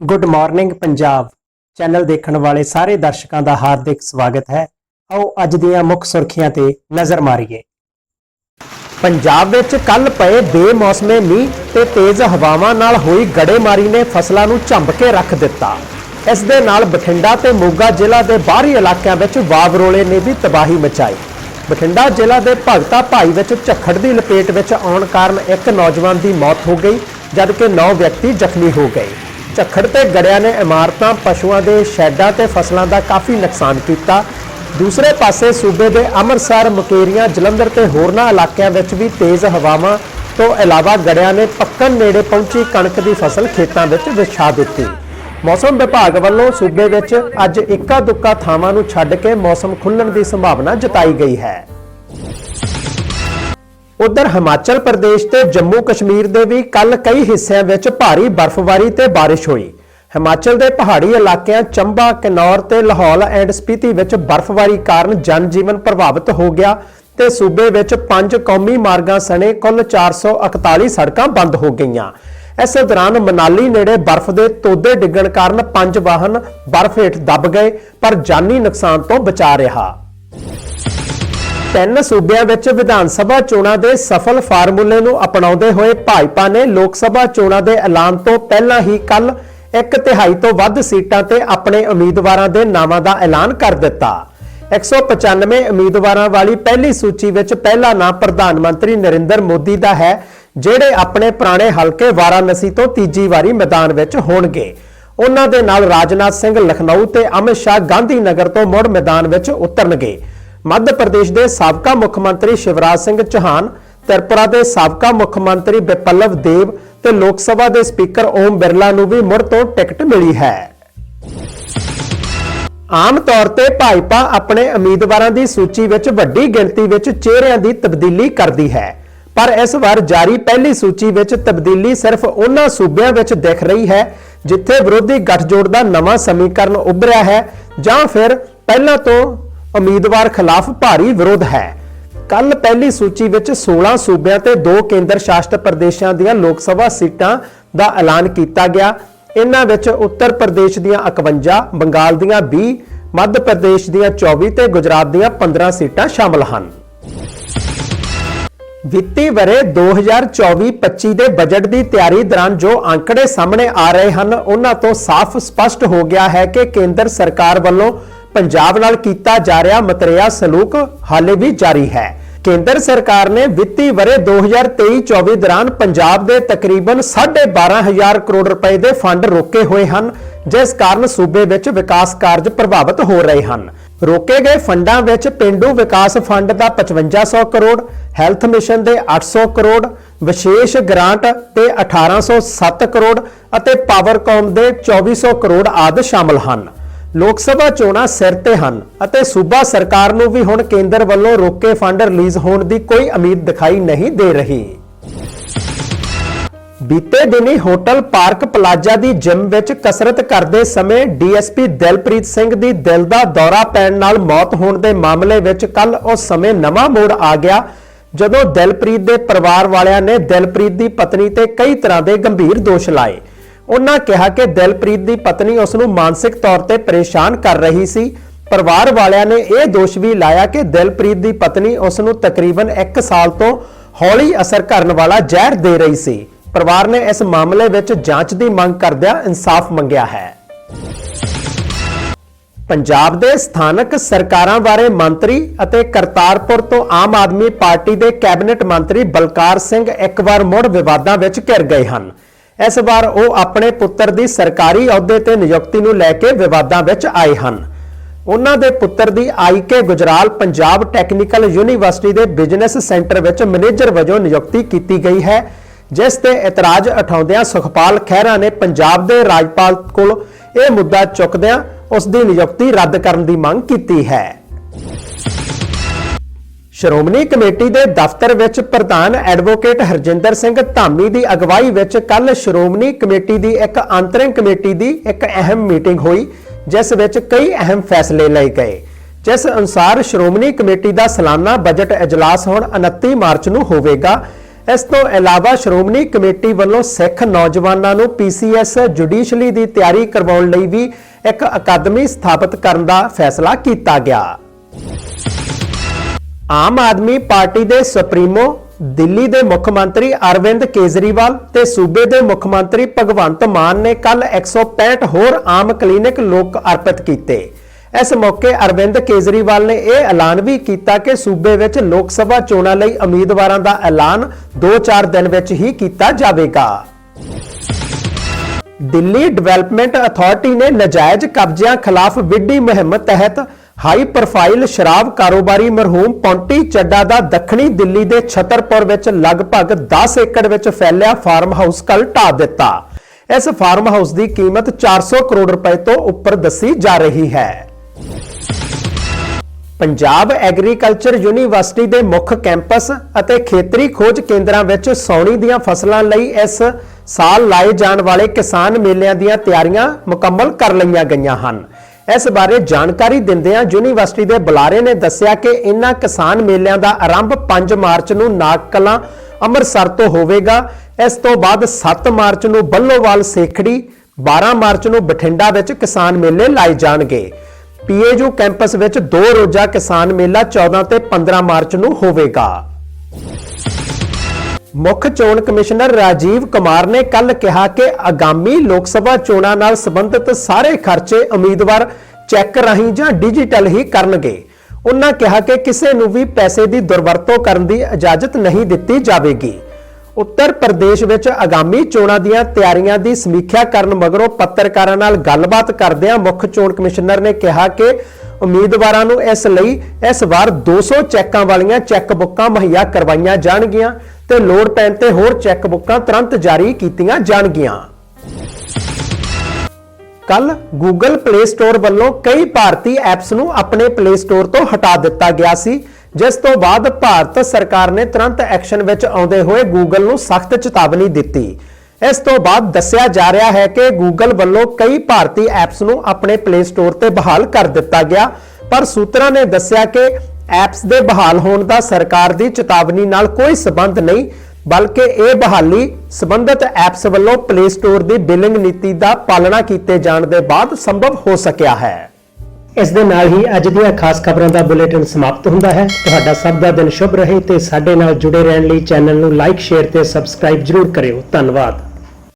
Good morning Punjab channel ਦੇਖਣ ਵਾਲੇ ਸਾਰੇ ਦਰਸ਼ਕਾਂ ਦਾ ਹਾਰਦਿਕ ਸਵਾਗਤ ਹੈ। ਆਓ ਅੱਜ ਦੀਆਂ ਮੁੱਖ ਸੁਰਖੀਆਂ ਤੇ ਨਜ਼ਰ ਮਾਰੀਏ। ਪੰਜਾਬ ਵਿੱਚ ਕੱਲ ਪਏ ਬੇਮੌਸਮੇ ਮੀਂਹ ਤੇ ਤੇਜ਼ ਹਵਾਵਾਂ ਨਾਲ ਹੋਈ ਗੜੇਮਾਰੀ ਨੇ ਫਸਲਾਂ ਨੂੰ ਝੰਬ ਕੇ ਰੱਖ ਦਿੱਤਾ। ਇਸ ਦੇ ਨਾਲ ਬਠਿੰਡਾ ਤੇ ਮੋਗਾ ਜ਼ਿਲ੍ਹਾ ਦੇ ਬਾਹਰੀ ਇਲਾਕਿਆਂ ਵਿੱਚ ਵਾਵਰੋਲੇ ਨੇ ਵੀ ਤਬਾਹੀ ਮਚਾਈ। ਬਠਿੰਡਾ ਜ਼ਿਲ੍ਹਾ ਦੇ ਭਗਤਾ ਭਾਈ ਵਿੱਚ ਝੱਖੜ ਦੀ ਲਪੇਟ ਵਿੱਚ ਆਉਣ ਕਾਰਨ ਇੱਕ ਨੌਜਵਾਨ ਦੀ ਮੌਤ ਹੋ ਗਈ, ਜਦਕਿ 9 ਵਿਅਕਤੀ ਜ਼ਖਮੀ ਹੋ ਗਏ। ਝੱਖੜ ਤੇ ਗੜਿਆਂ ਨੇ ਇਮਾਰਤਾਂ, ਪਸ਼ੂਆਂ ਦੇ ਸ਼ੈੱਡਾਂ ਤੇ ਫਸਲਾਂ ਦਾ ਕਾਫੀ ਨੁਕਸਾਨ ਕੀਤਾ। ਦੂਸਰੇ ਪਾਸੇ ਸੂਬੇ ਦੇ ਅੰਮ੍ਰਿਤਸਰ, ਮੁਕੇਰੀਆਂ, ਜਲੰਧਰ ਤੇ ਹੋਰਨਾਂ ਇਲਾਕਿਆਂ ਵਿੱਚ ਵੀ ਤੇਜ਼ ਹਵਾਵਾਂ ਤੋਂ ਇਲਾਵਾ ਗੜਿਆਂ ਨੇ ਪੱਕਣ ਨੇੜੇ ਪਹੁੰਚੀ ਕਣਕ ਦੀ ਫਸਲ ਖੇਤਾਂ ਵਿੱਚ ਵਿਛਾ ਦਿੱਤੀ। ਮੌਸਮ ਵਿਭਾਗ ਵੱਲੋਂ ਸੂਬੇ ਵਿੱਚ ਅੱਜ ਇੱਕਾ ਦੁੱਕਾ ਥਾਵਾਂ ਨੂੰ ਛੱਡ ਕੇ ਮੌਸਮ ਖੁੱਲਣ ਦੀ ਸੰਭਾਵਨਾ ਜਤਾਈ ਗਈ ਹੈ। ਉਧਰ ਹਿਮਾਚਲ ਪ੍ਰਦੇਸ਼ ਤੇ ਜੰਮੂ ਕਸ਼ਮੀਰ ਦੇ ਵੀ ਕੱਲ ਕਈ ਹਿੱਸਿਆਂ ਵਿੱਚ ਭਾਰੀ ਬਰਫ਼ਬਾਰੀ ਤੇ ਬਾਰਿਸ਼ ਹੋਈ। ਹਿਮਾਚਲ ਦੇ ਪਹਾੜੀ ਇਲਾਕਿਆਂ ਚੰਬਾ, ਕਿਨੌਰ ਤੇ ਲਾਹੌਲ ਐਂਡ ਸਪੀਤੀ ਵਿੱਚ ਬਰਫ਼ਬਾਰੀ ਕਾਰਨ ਜਨਜੀਵਨ ਪ੍ਰਭਾਵਿਤ ਹੋ ਗਿਆ ਤੇ ਸੂਬੇ ਵਿੱਚ ਪੰਜ ਕੌਮੀ ਮਾਰਗਾਂ ਸਣੇ ਕੁੱਲ 441 ਸੜਕਾਂ ਬੰਦ ਹੋ ਗਈਆਂ। ਇਸੇ ਦੌਰਾਨ ਮਨਾਲੀ ਨੇੜੇ ਬਰਫ਼ ਦੇ ਤੋਦੇ ਡਿੱਗਣ ਕਾਰਨ ਪੰਜ ਵਾਹਨ ਬਰਫ਼ ਹੇਠ ਦੱਬ ਗਏ, ਪਰ ਜਾਨੀ ਨੁਕਸਾਨ ਤੋਂ ਬਚਾ ਰਿਹਾ। ਤਿੰਨ ਸੂਬਿਆਂ ਵਿੱਚ ਵਿਧਾਨ ਸਭਾ ਚੋਣਾਂ ਦੇ ਸਫਲ ਫਾਰਮੂਲੇ ਨੂੰ ਅਪਣਾਉਂਦੇ ਹੋਏ ਭਾਜਪਾ ਨੇ ਲੋਕ ਸਭਾ ਚੋਣਾਂ ਦੇ ਐਲਾਨ ਤੋਂ ਪਹਿਲਾਂ ਹੀ ਕੱਲ ਇੱਕ ਤਿਹਾਈ ਤੋਂ ਵੱਧ ਸੀਟਾਂ ਤੇ ਆਪਣੇ ਉਮੀਦਵਾਰਾਂ ਦੇ ਨਾਵਾਂ ਦਾ ਐਲਾਨ ਕਰ ਦਿੱਤਾ। 195 ਉਮੀਦਵਾਰਾਂ ਵਾਲੀ ਪਹਿਲੀ ਸੂਚੀ ਵਿੱਚ ਪਹਿਲਾ ਨਾਮ ਪ੍ਰਧਾਨ ਮੰਤਰੀ ਨਰਿੰਦਰ ਮੋਦੀ ਦਾ ਹੈ, ਜਿਹੜੇ ਆਪਣੇ ਪੁਰਾਣੇ ਹਲਕੇ ਵਾਰਾਣਸੀ ਤੋਂ ਤੀਜੀ ਵਾਰੀ ਮੈਦਾਨ ਵਿੱਚ ਹੋਣਗੇ। ਉਹਨਾਂ ਦੇ ਨਾਲ ਰਾਜਨਾਥ ਸਿੰਘ ਲਖਨਊ ਤੇ ਅਮਿਤ ਸ਼ਾਹ ਗਾਂਧੀ ਨਗਰ ਤੋਂ ਮੁੜ ਮੈਦਾਨ ਵਿੱਚ ਉਤਰਨਗੇ। ਮੱਧ ਪ੍ਰਦੇਸ਼ ਦੇ ਸਾਬਕਾ ਮੁੱਖ ਮੰਤਰੀ ਸ਼ਿਵਰਾਜ ਸਿੰਘ ਚੌਹਾਨ, ਤ੍ਰਿਪੁਰਾ ਦੇ ਸਾਬਕਾ ਮੁੱਖ ਮੰਤਰੀ ਬਿਪਲਵ ਦੇਵ ਤੇ ਲੋਕ ਸਭਾ ਦੇ ਸਪੀਕਰ ਓਮ ਬਿਰਲਾ ਨੂੰ ਵੀ ਮੁੜ ਤੋਂ ਟਿਕਟ ਮਿਲੀ ਹੈ। ਆਮ ਤੌਰ ਤੇ ਭਾਜਪਾ ਆਪਣੇ ਉਮੀਦਵਾਰਾਂ ਦੀ ਸੂਚੀ ਵਿੱਚ ਵੱਡੀ ਗਿਣਤੀ ਵਿੱਚ ਚਿਹਰਿਆਂ ਦੀ ਤਬਦੀਲੀ ਕਰਦੀ ਹੈ, ਪਰ ਇਸ ਵਾਰ ਜਾਰੀ ਪਹਿਲੀ ਸੂਚੀ ਵਿੱਚ ਤਬਦੀਲੀ ਸਿਰਫ ਉਹਨਾਂ ਸੂਬਿਆਂ ਵਿੱਚ ਦਿਖ ਰਹੀ ਹੈ ਜਿੱਥੇ ਵਿਰੋਧੀ ਗੱਠਜੋੜ ਦਾ ਨਵਾਂ ਸਮੀਕਰਨ ਉੱਭਰਿਆ ਹੈ ਜਾਂ ਫਿਰ ਪਹਿਲਾਂ ਤੋਂ ਉਮੀਦਵਾਰ ਖਿਲਾਫ ਭਾਰੀ ਵਿਰੋਧ ਹੈ। ਕੱਲ ਪਹਿਲੀ ਸੂਚੀ ਵਿੱਚ 16 ਸੂਬਿਆਂ ਤੇ 2 ਕੇਂਦਰ ਸ਼ਾਸਿਤ ਪ੍ਰਦੇਸ਼ਾਂ ਦੀਆਂ ਲੋਕ ਸਭਾ ਸੀਟਾਂ ਦਾ ਐਲਾਨ ਕੀਤਾ ਗਿਆ। ਇਹਨਾਂ ਵਿੱਚ ਉੱਤਰ ਪ੍ਰਦੇਸ਼ ਦੀਆਂ 51 ਬੰਗਾਲ ਦੀਆਂ 20 ਮੱਧ ਪ੍ਰਦੇਸ਼ ਦੀਆਂ 24 ਤੇ ਗੁਜਰਾਤ ਦੀਆਂ 15 ਸੀਟਾਂ ਸ਼ਾਮਲ ਹਨ। ਵਿੱਤੀ ਵਰੇ 2024-25 ਦੇ ਬਜਟ ਦੀ ਤਿਆਰੀ ਦੌਰਾਨ ਜੋ ਅੰਕੜੇ ਸਾਹਮਣੇ ਆ ਰਹੇ ਹਨ, ਉਹਨਾਂ ਤੋਂ ਸਾਫ਼ ਸਪਸ਼ਟ ਹੋ ਗਿਆ ਹੈ ਕਿ ਕੇਂਦਰ ਸਰਕਾਰ ਵੱਲੋਂ ਪੰਜਾਬ ਨਾਲ ਕੀਤਾ ਜਾ ਰਿਹਾ ਮਤਰੇਆ ਸਲੂਕ ਹਾਲੇ ਵੀ ਜਾਰੀ ਹੈ। ਕੇਂਦਰ ਸਰਕਾਰ ਨੇ ਵਿੱਤੀ ਵਰੇ 2023-24 ਦੌਰਾਨ ਪੰਜਾਬ ਦੇ ਤਕਰੀਬਨ 12500 ਕਰੋੜ ਰੁਪਏ ਦੇ ਫੰਡ ਰੋਕੇ ਹੋਏ ਹਨ, ਜਿਸ ਕਾਰਨ ਸੂਬੇ ਵਿੱਚ ਵਿਕਾਸ ਕਾਰਜ ਪ੍ਰਭਾਵਿਤ ਹੋ ਰਹੇ ਹਨ। ਰੋਕੇ ਗਏ ਫੰਡਾਂ ਵਿੱਚ ਪਿੰਡੂ ਵਿਕਾਸ ਫੰਡ ਦਾ 5500 ਕਰੋੜ, ਹੈਲਥ ਮਿਸ਼ਨ ਦੇ 800 ਕਰੋੜ, ਵਿਸ਼ੇਸ਼ ਗ੍ਰਾਂਟ ਤੇ 1807 ਕਰੋੜ ਅਤੇ ਪਾਵਰਕਾਮ ਦੇ 2400 ਕਰੋੜ ਆਦਿ ਸ਼ਾਮਲ ਹਨ। ਲੋਕ ਸਭਾ ਚੋਣਾਂ ਸਿਰ ਤੇ ਹਨ ਅਤੇ ਸੂਬਾ ਸਰਕਾਰ ਨੂੰ ਵੀ ਹੁਣ ਕੇਂਦਰ ਵੱਲੋਂ ਰੋਕੇ ਫੰਡ ਰਿਲੀਜ਼ ਹੋਣ ਦੀ ਕੋਈ ਉਮੀਦ ਦਿਖਾਈ ਨਹੀਂ ਦੇ ਰਹੀ। ਬੀਤੇ ਦਿਨੀ ਹੋਟਲ ਪਾਰਕ ਪਲਾਜ਼ਾ ਦੀ ਜਿਮ ਵਿੱਚ ਕਸਰਤ ਕਰਦੇ ਸਮੇਂ ਡੀਐਸਪੀ ਦਿਲਪ੍ਰੀਤ ਸਿੰਘ ਦੀ ਦਿਲ ਦਾ ਦੌਰਾ ਪੈਣ ਨਾਲ ਮੌਤ ਹੋਣ ਦੇ ਮਾਮਲੇ ਵਿੱਚ ਕੱਲ ਉਸ ਸਮੇਂ ਨਵਾਂ ਮੋੜ ਆ ਗਿਆ, ਜਦੋਂ ਦਿਲਪ੍ਰੀਤ ਦੇ ਪਰਿਵਾਰ ਵਾਲਿਆਂ ਨੇ ਦਿਲਪ੍ਰੀਤ ਦੀ ਪਤਨੀ ਤੇ ਕਈ ਤਰ੍ਹਾਂ ਦੇ ਗੰਭੀਰ ਦੋਸ਼ ਲਾਏ। ਉਹਨਾਂ ਕਿਹਾ ਕਿ ਦਿਲਪ੍ਰੀਤ ਦੀ ਪਤਨੀ ਉਸ ਨੂੰ ਮਾਨਸਿਕ ਤੌਰ ਤੇ ਪਰੇਸ਼ਾਨ ਕਰ ਰਹੀ ਸੀ। ਪਰਿਵਾਰ ਵਾਲਿਆਂ ਨੇ ਇਹ ਦੋਸ਼ ਵੀ ਲਾਇਆ ਕਿ ਦਿਲਪ੍ਰੀਤ ਦੀ ਪਤਨੀ ਉਸ ਨੂੰ ਤਕਰੀਬਨ 1 ਸਾਲ ਤੋਂ ਹੌਲੀ ਅਸਰ ਕਰਨ ਵਾਲਾ ਜ਼ਹਿਰ ਦੇ ਰਹੀ ਸੀ। ਪਰਿਵਾਰ ਨੇ ਇਸ ਮਾਮਲੇ ਵਿੱਚ ਜਾਂਚ ਦੀ ਮੰਗ ਕਰਦਿਆਂ ਇਨਸਾਫ ਮੰਗਿਆ ਹੈ। ਪੰਜਾਬ ਦੇ ਸਥਾਨਕ ਸਰਕਾਰਾਂ ਬਾਰੇ ਮੰਤਰੀ ਅਤੇ ਕਰਤਾਰਪੁਰ ਤੋਂ ਆਮ ਆਦਮੀ ਪਾਰਟੀ ਦੇ ਕੈਬਨਿਟ ਮੰਤਰੀ ਬਲਕਾਰ ਸਿੰਘ ਇੱਕ ਵਾਰ ਮੁੜ ਵਿਵਾਦਾਂ ਵਿੱਚ ਘਿਰ ਗਏ ਹਨ। ਇਸ ਵਾਰ ਉਹ ਆਪਣੇ ਪੁੱਤਰ ਦੀ ਸਰਕਾਰੀ ਅਹੁਦੇ ਤੇ ਨਿਯੁਕਤੀ ਨੂੰ ਲੈ ਕੇ ਵਿਵਾਦਾਂ ਵਿੱਚ ਆਏ ਹਨ। ਉਹਨਾਂ ਦੇ ਪੁੱਤਰ ਦੀ IK Gujral Punjab technical university ਦੇ ਬਿਜ਼ਨਸ ਸੈਂਟਰ ਵਿੱਚ ਮੈਨੇਜਰ ਵਜੋਂ ਨਿਯੁਕਤੀ ਕੀਤੀ ਗਈ ਹੈ, ਜਿਸ ਤੇ ਇਤਰਾਜ਼ ਉਠਾਉਂਦਿਆਂ ਸੁਖਪਾਲ ਖਹਿਰਾ ਨੇ ਪੰਜਾਬ ਦੇ ਰਾਜਪਾਲ ਕੋਲ ਇਹ ਮੁੱਦਾ ਚੁੱਕਦਿਆਂ ਉਸ ਦੀ ਨਿਯੁਕਤੀ ਰੱਦ ਕਰਨ ਦੀ ਮੰਗ ਕੀਤੀ ਹੈ। ਸ਼੍ਰੋਮਣੀ ਕਮੇਟੀ ਦੇ ਦਫ਼ਤਰ ਵਿੱਚ ਪ੍ਰਧਾਨ ਐਡਵੋਕੇਟ ਹਰਜਿੰਦਰ ਸਿੰਘ ਧਾਮੀ ਦੀ ਅਗਵਾਈ ਵਿੱਚ ਕੱਲ ਸ਼੍ਰੋਮਣੀ ਕਮੇਟੀ ਦੀ ਇੱਕ ਅੰਤਰਿੰਗ ਕਮੇਟੀ ਦੀ ਇੱਕ ਅਹਿਮ ਮੀਟਿੰਗ ਹੋਈ, ਜਿਸ ਵਿੱਚ ਕਈ ਅਹਿਮ ਫੈਸਲੇ ਲਏ ਗਏ। ਜਿਸ ਅਨੁਸਾਰ ਸ਼੍ਰੋਮਣੀ ਕਮੇਟੀ ਦਾ ਸਾਲਾਨਾ ਬਜਟ ਇਜਲਾਸ ਹੁਣ 29 ਮਾਰਚ ਨੂੰ ਹੋਵੇਗਾ। ਇਸ ਤੋਂ ਇਲਾਵਾ ਸ਼੍ਰੋਮਣੀ ਕਮੇਟੀ ਵੱਲੋਂ ਸਿੱਖ ਨੌਜਵਾਨਾਂ ਨੂੰ ਪੀਸੀਐਸ ਜੁਡੀਸ਼ਲੀ ਦੀ ਤਿਆਰੀ ਕਰਵਾਉਣ ਲਈ ਵੀ ਇੱਕ ਅਕਾਦਮੀ ਸਥਾਪਿਤ ਕਰਨ ਦਾ ਫੈਸਲਾ ਕੀਤਾ ਗਿਆ। ਆਮ ਆਦਮੀ ਪਾਰਟੀ ਦੇ ਸੁਪਰੀਮੋ, ਦਿੱਲੀ ਦੇ ਮੁੱਖ ਮੰਤਰੀ ਅਰਵਿੰਦ ਕੇਜਰੀਵਾਲ ਤੇ ਸੂਬੇ ਦੇ ਮੁੱਖ ਮੰਤਰੀ ਭਗਵੰਤ ਮਾਨ ਨੇ ਕੱਲ 165 ਹੋਰ ਆਮ ਕਲੀਨਿਕ ਲੋਕ ਅਰਪਿਤ ਕੀਤੇ। ਇਸ ਮੌਕੇ ਅਰਵਿੰਦ ਕੇਜਰੀਵਾਲ ਨੇ ਇਹ ਐਲਾਨ ਵੀ ਕੀਤਾ ਕਿ ਸੂਬੇ ਵਿੱਚ ਲੋਕ ਸਭਾ ਚੋਣਾਂ ਲਈ ਉਮੀਦਵਾਰਾਂ ਦਾ ਐਲਾਨ 2-4 ਦਿਨ ਵਿੱਚ ਹੀ ਕੀਤਾ ਜਾਵੇਗਾ। ਦਿੱਲੀ ਡਿਵੈਲਪਮੈਂਟ ਅਥਾਰਟੀ ਨੇ ਨਜਾਇਜ਼ ਕਬਜ਼ਿਆਂ ਖਿਲਾਫ ਵਿੱਢੀ ਮੁਹਿੰਮ ਤਹਿਤ ਹਾਈ ਪ੍ਰੋਫਾਈਲ ਸ਼ਰਾਬ ਕਾਰੋਬਾਰੀ ਮਰਹੂਮ ਪੌਂਟੀ ਚੱਡਾ ਦਾ ਦੱਖਣੀ ਦਿੱਲੀ ਦੇ ਛਤਰਪੁਰ ਵਿੱਚ ਲਗਭਗ 10 ਏਕੜ ਵਿੱਚ ਫੈਲਿਆ ਫਾਰਮ ਹਾਊਸ ਕੱਲ ਢਾਹ ਦਿੱਤਾ। ਇਸ ਫਾਰਮ ਹਾਊਸ ਦੀ ਕੀਮਤ 400 ਕਰੋੜ ਰੁਪਏ ਤੋਂ ਉੱਪਰ ਦੱਸੀ ਜਾ ਰਹੀ ਹੈ। ਪੰਜਾਬ ਐਗਰੀਕਲਚਰ ਯੂਨੀਵਰਸਿਟੀ ਦੇ ਮੁੱਖ ਕੈਂਪਸ ਅਤੇ ਖੇਤਰੀ ਖੋਜ ਕੇਂਦਰਾਂ ਵਿੱਚ ਸੌਣੀ ਦੀਆਂ ਫਸਲਾਂ ਲਈ ਇਸ ਸਾਲ ਲਾਏ ਜਾਣ ਵਾਲੇ ਕਿਸਾਨ ਮੇਲਿਆਂ ਦੀਆਂ ਤਿਆਰੀਆਂ ਮੁਕੰਮਲ ਕਰ ਲਈਆਂ ਗਈਆਂ ਹਨ। ਇਸ ਬਾਰੇ ਜਾਣਕਾਰੀ ਦਿੰਦਿਆਂ ਯੂਨੀਵਰਸਿਟੀ ਦੇ ਬੁਲਾਰੇ ਨੇ ਦੱਸਿਆ ਕਿ ਇਨ੍ਹਾਂ ਕਿਸਾਨ ਮੇਲਿਆਂ ਦਾ ਆਰੰਭ 5 ਮਾਰਚ ਨੂੰ ਨਾਗਕਲਾਂ ਅੰਮ੍ਰਿਤਸਰ ਤੋਂ ਹੋਵੇਗਾ। ਇਸ ਤੋਂ ਬਾਅਦ 7 ਮਾਰਚ ਨੂੰ ਬੱਲੋਵਾਲ ਸੇਖੜੀ 12 ਮਾਰਚ ਨੂੰ ਬਠਿੰਡਾ ਵਿੱਚ ਕਿਸਾਨ ਮੇਲੇ ਲਾਏ ਜਾਣਗੇ। ਪੀਏਯੂ ਕੈਂਪਸ ਵਿੱਚ ਦੋ ਰੋਜ਼ਾ ਕਿਸਾਨ ਮੇਲਾ 14 ਤੇ 15 ਮਾਰਚ ਨੂੰ ਹੋਵੇਗਾ। ਮੁੱਖ ਚੋਣ ਕਮਿਸ਼ਨਰ ਰਾਜੀਵ ਕੁਮਾਰ ਨੇ ਕੱਲ ਕਿਹਾ ਕਿ ਆਗਾਮੀ ਲੋਕ ਸਭਾ ਚੋਣਾਂ ਨਾਲ ਸੰਬੰਧਿਤ ਸਾਰੇ ਖਰਚੇ ਉਮੀਦਵਾਰ ਚੈੱਕ ਰਾਹੀਂ ਜਾਂ ਡਿਜੀਟਲ ਹੀ ਕਰਨਗੇ। ਉਹਨਾਂ ਕਿਹਾ ਕਿ ਕਿਸੇ ਨੂੰ ਵੀ ਪੈਸੇ ਦੀ ਦੁਰਵਰਤੋਂ ਕਰਨ ਦੀ ਇਜਾਜ਼ਤ ਨਹੀਂ ਦਿੱਤੀ ਜਾਵੇਗੀ। ਉੱਤਰ ਪ੍ਰਦੇਸ਼ ਵਿੱਚ ਆਗਾਮੀ ਚੋਣਾਂ ਦੀਆਂ ਤਿਆਰੀਆਂ ਦੀ ਸਮੀਖਿਆ ਕਰਨ ਮਗਰੋਂ ਪੱਤਰਕਾਰਾਂ ਨਾਲ ਗੱਲਬਾਤ ਕਰਦਿਆਂ ਮੁੱਖ ਚੋਣ ਕਮਿਸ਼ਨਰ ਨੇ ਕਿਹਾ ਕਿ ਉਮੀਦਵਾਰਾਂ ਨੂੰ ਇਸ ਲਈ ਇਸ ਵਾਰ 200 ਚੈੱਕਾਂ ਵਾਲੀਆਂ ਚੈੱਕ ਬੁੱਕਾਂ ਮੁਹੱਈਆ ਕਰਵਾਈਆਂ ਜਾਣਗੀਆਂ। ਤੇ ਲੋੜ ਪੈਣ ਤੇ ਹੋਰ ਚੈੱਕ ਬੁੱਕਾਂ ਤੁਰੰਤ ਜਾਰੀ ਕੀਤੀਆਂ ਜਾਣਗੀਆਂ। ਕੱਲ Google Play Store ਵੱਲੋਂ ਕਈ ਭਾਰਤੀ ਐਪਸ ਨੂੰ ਆਪਣੇ Play Store ਤੋਂ ਹਟਾ ਦਿੱਤਾ ਗਿਆ ਸੀ, ਜਿਸ ਤੋਂ ਬਾਅਦ ਭਾਰਤ ਸਰਕਾਰ ਨੇ ਤੁਰੰਤ ਐਕਸ਼ਨ ਵਿੱਚ ਆਉਂਦੇ ਹੋਏ Google ਨੂੰ ਸਖਤ ਚੇਤਾਵਨੀ ਦਿੱਤੀ। ਇਸ ਤੋਂ ਬਾਅਦ ਦੱਸਿਆ ਜਾ ਰਿਹਾ ਹੈ ਕਿ Google ਵੱਲੋਂ ਕਈ ਭਾਰਤੀ ਐਪਸ ਨੂੰ ਆਪਣੇ Play Store ਤੇ ਬਹਾਲ ਕਰ ਦਿੱਤਾ ਗਿਆ, ਪਰ ਸੂਤਰਾਂ ਨੇ ਦੱਸਿਆ ਕਿ ਐਪਸ ਦੇ ਬਹਾਲ ਹੋਣ ਦਾ ਸਰਕਾਰ ਦੀ ਚੇਤਾਵਨੀ ਨਾਲ ਕੋਈ ਸਬੰਧ ਨਹੀਂ, ਬਲਕਿ ਇਹ ਬਹਾਲੀ ਸੰਬੰਧਿਤ ਐਪਸ ਵੱਲੋਂ ਪਲੇ ਸਟੋਰ ਦੀ ਬਿਲਿੰਗ ਨੀਤੀ ਦਾ ਪਾਲਣਾ ਕੀਤੇ ਜਾਣ ਦੇ ਬਾਅਦ ਸੰਭਵ ਹੋ ਸਕਿਆ ਹੈ। ਇਸ ਦੇ ਨਾਲ ਹੀ ਅੱਜ ਦੀਆਂ ਖਾਸ ਖਬਰਾਂ ਦਾ ਬੁਲੇਟਿਨ ਸਮਾਪਤ ਹੁੰਦਾ ਹੈ। ਤੁਹਾਡਾ ਸਭ ਦਾ ਦਿਨ ਸ਼ੁਭ ਰਹੇ ਤੇ ਸਾਡੇ ਨਾਲ ਜੁੜੇ ਰਹਿਣ ਲਈ ਚੈਨਲ ਨੂੰ ਲਾਈਕ ਸ਼ੇਅਰ ਤੇ ਸਬਸਕ੍ਰਾਈਬ ਜਰੂਰ ਕਰਿਓ। ਧੰਨਵਾਦ।